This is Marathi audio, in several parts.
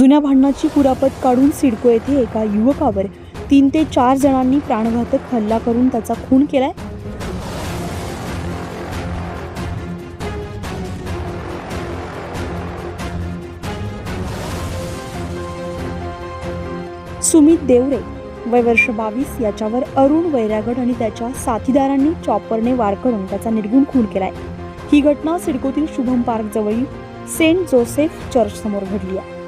जुन्या भांडणाची कुरापत काढून सिडको येथे एका युवकावर तीन ते चार जणांनी प्राणघातक हल्ला करून त्याचा खून केलाय? सुमित देवरे वय वर्ष बावीस याच्यावर अरुण वैरागड आणि त्याच्या साथीदारांनी चॉपरने वार करून त्याचा निर्गुण खून केलाय. ही घटना सिडकोतील शुभम पार्क जवळील सेंट जोसेफ चर्च समोर घडली आहे.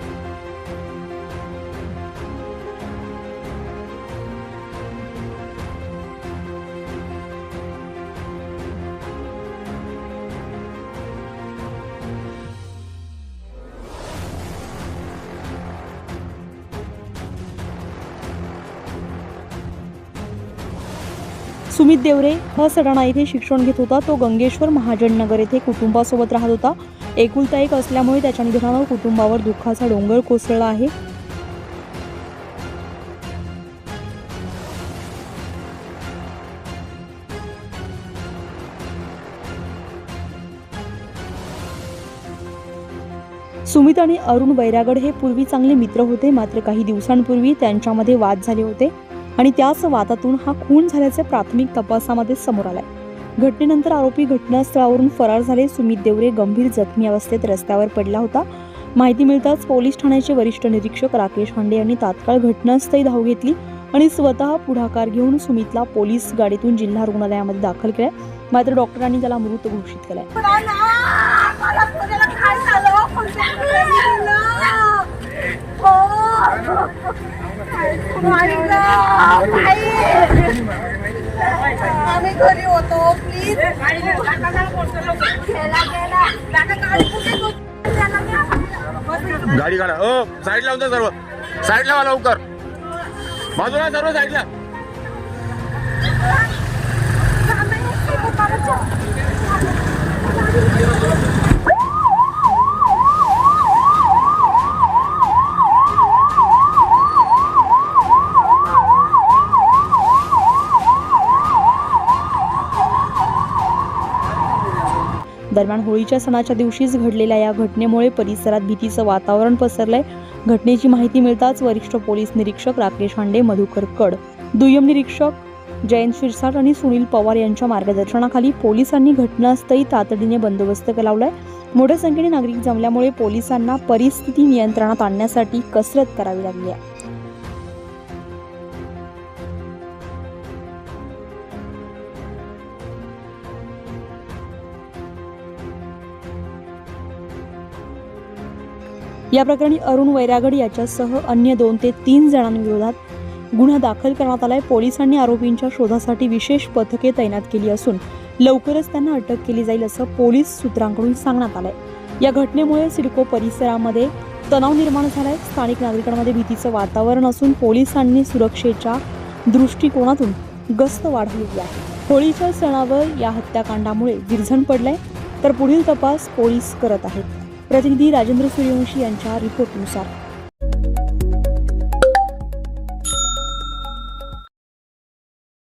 सुमित देवरे हा सडाणा येथे शिक्षण घेत होता. तो गंगेश्वर महाजननगर येथे कुटुंबासोबत राहत होता. एकुलता एक असल्यामुळे त्याच्या निधनानं कुटुंबावर दुःखाचा डोंगर कोसळला आहे. सुमित आणि अरुण वैरागड हे पूर्वी चांगले मित्र होते. मात्र काही दिवसांपूर्वी त्यांच्यामध्ये वाद झाले होते. आणि त्याच वादातून हा खून झाल्याचे प्राथमिक तपासामध्ये समोर आलाय. घटनेनंतर आरोपी घटनास्थळावरून फरार झाले. सुमित देवरे गंभीर जखमी अवस्थेत रस्त्यावर पडला होता. माहिती मिळताच पोलीस ठाण्याचे वरिष्ठ निरीक्षक राकेश हांडे यांनी तात्काळ घटनास्थळी धाव घेतली आणि स्वतः पुढाकार घेऊन सुमितला पोलीस गाडीतून जिल्हा रुग्णालयामध्ये दाखल केलाय. मात्र डॉक्टरांनी त्याला मृत घोषित केलाय. आम्ही घरी होतो प्लीज गाडी काढा. ओ साईड लावून सर्व. साईड लावा लवकर. बाजूला सर्व साईडला दरम्यान होळीच्या सणाच्या दिवशीच घडलेल्या या घटनेमुळे परिसरात भीतीचं वातावरण पसरलंय. घटनेची माहिती मिळताच वरिष्ठ पोलीस निरीक्षक राकेश हांडे मधुकर कड दुय्यम निरीक्षक जयंत शिरसाट आणि सुनील पवार यांच्या मार्गदर्शनाखाली पोलिसांनी घटनास्थळी तातडीने बंदोबस्त लावलाय मोठ्या संख्येने नागरिक जमल्यामुळे पोलिसांना परिस्थिती नियंत्रणात आणण्यासाठी कसरत करावी लागली आहे. या प्रकरणी अरुण वैरागड याच्यासह अन्य दोन ते तीन जणांविरोधात गुन्हा दाखल करण्यात आलाय. पोलिसांनी आरोपींच्या शोधासाठी विशेष पथके तैनात केली असून लवकरच त्यांना अटक केली जाईल असं पोलीस सूत्रांकडून सांगण्यात आलंय. या घटनेमुळे सिडको परिसरामध्ये तणाव निर्माण झालाय. स्थानिक नागरिकांमध्ये भीतीचं वातावरण असून पोलिसांनी सुरक्षेच्या दृष्टिकोनातून गस्त वाढवली आहे. होळीच्या सणावर या हत्याकांडामुळे विरझण पडलंय. तर पुढील तपास पोलीस करत आहेत. प्रतिनिधी राजेंद्र सूर्यवंशी यांच्या रिपोर्टनुसार.